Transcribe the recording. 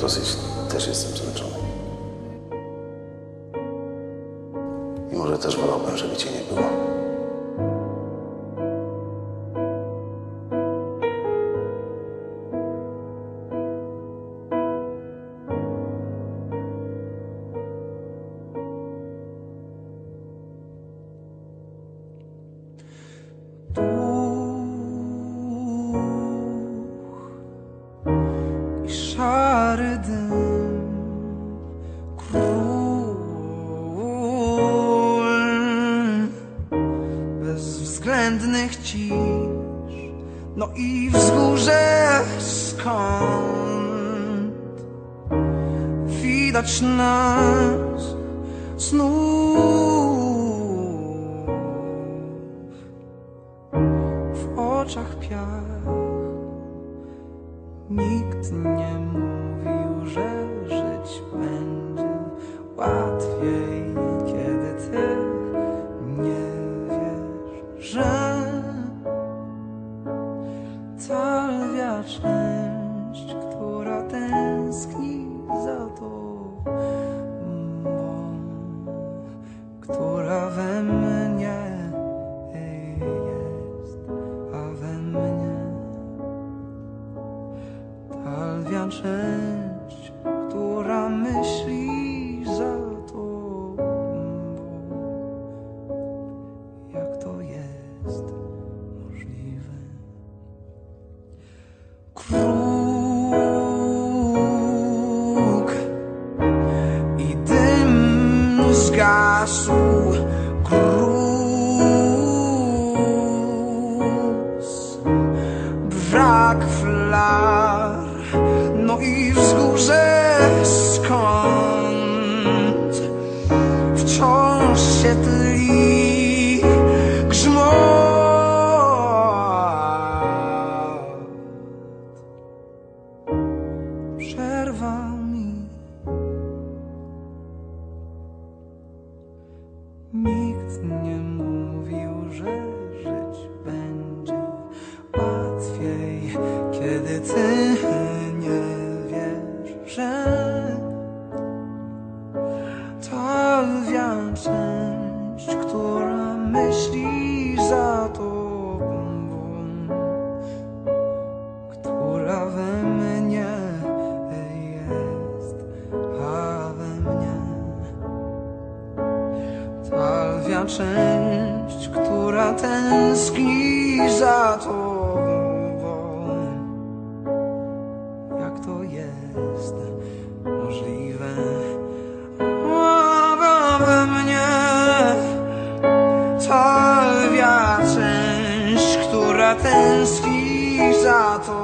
dosyć, też jestem zmęczony. I może też wolałbym, żeby cię nie było. Szary dym król. Bezwzględnych cisz no i wzgórze skąd? Widać nas znów. W oczach piach Nikt nie mówił, że żyć będzie. Łatwiej, kiedy ty nie wiesz, że ta lwia część, która tęskni za tobą, która we mnie jest, a we mnie. Ta lwia część, zgasł. Gruz brak flar, no i wzgórze skąd wciąż się tli Nikt nie część, która tęskni za tobą. Jak to jest możliwe? A we mnie ta lwia część, która tęskni za tobą.